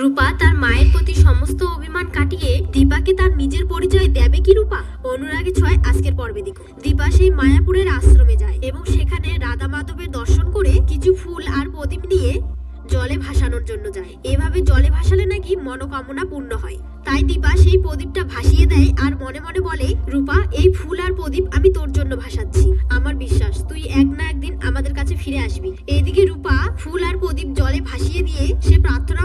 রূপা তার মায়ের প্রতি সমস্ত অভিমান কাটিয়ে দীপাকে তার নিজের পরিচয় দেবে কি রূপা? অনুরাগে ছয় আজকের পর্বে দেখো দীপা সেই মায়াপুরের আশ্রমে যায় এবং সেখানে রাধা মাধবের দর্শন করে কিছু ফুল আর প্রদীপ নিয়ে জলে ভাসানোর জন্য যায়। এভাবে জলে ভাসালে নাকি মনোকামনা পূর্ণ হয়। তাই দীপা সেই প্রদীপটা ভাসিয়ে দেয় আর মনে মনে বলে, রূপা, এই ফুল আর প্রদীপ আমি তোর জন্য ভাসাচ্ছি। আমার বিশ্বাস, তুই এক না একদিন আমাদের কাছে ফিরে আসবি। এইদিকে রূপা ফুল আর প্রদীপ জলে ভাসিয়ে দিয়ে সে প্রার্থনা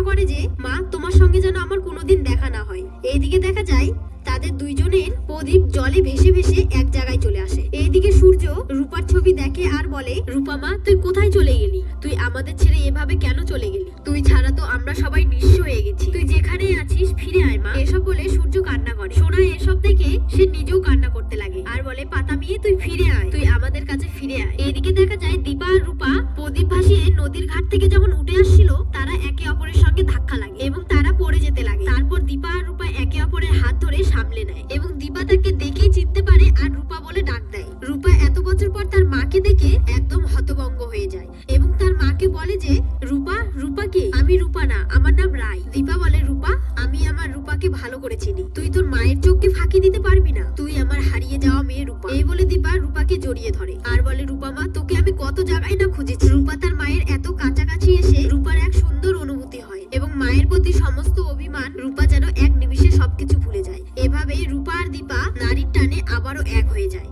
সঙ্গে যেন আমার কোনোদিন দেখা না হয়। এইদিকে দেখা যায়, তাদের দুইজনের প্রদীপ জলে ভেসে ভেসে এক জায়গায় চলে আসে। এইদিকে সূর্য রূপার ছবি দেখে আর বলে, রূপা মা, তুই কোথায় চলে গেলি? তুই আমাদের ছেড়ে এভাবে কেন চলে গেলি? তুই ছাড়া তো আমরা সবাই নিঃস্ব হয়ে গেছি। তুই যেখানে আছিস, ফিরে আয় মা। এসব বলে সূর্য কান্না করে। সোনা এসব দেখে সে নিজেও কান্না করতে লাগে। আর বলে, পাতা মিয়ে, তুই ফিরে আয়। তুই আমাদের কাছে ফিরে আয়। এদিকে দেখা যায়, দীপা আর রূপা প্রদীপ ভাসিয়ে নদীর ঘাট থেকে যখন উঠে আসছিল ধরে সামলে নেয় এবং দীপা তাকে দেখেই চিনতে পারে আর রূপা বলে ডাক দেয়। রূপা এত বছর পর তার মাকে দেখে একদম হতভঙ্গ হয়ে যায় এবং তার মাকে বলে যে, রূপা রূপা কে? আমি রূপা না, আমার নাম রায় দীপা বলে, রূপা, আমি আমার রূপাকে ভালো করে চিনি। তুই তোর মায়ের চোখকে ফাঁকি দিতে পারবি না। তুই আমার হারিয়ে যাওয়া মেয়ে রূপা। এই বলে দীপা রূপাকে জড়িয়ে ধরে। আর বলে, রূপা মা, তোকে আমি কত জায়গায় না খুঁজেছি। রূপা তার মায়ের এত কাছাকাছি এসে রূপার এক সুন্দর অনুভূতি হয় এবং মায়ের প্রতি সমস্ত অভিমান রূপা যেন এক আবারও এক হয়ে যায়।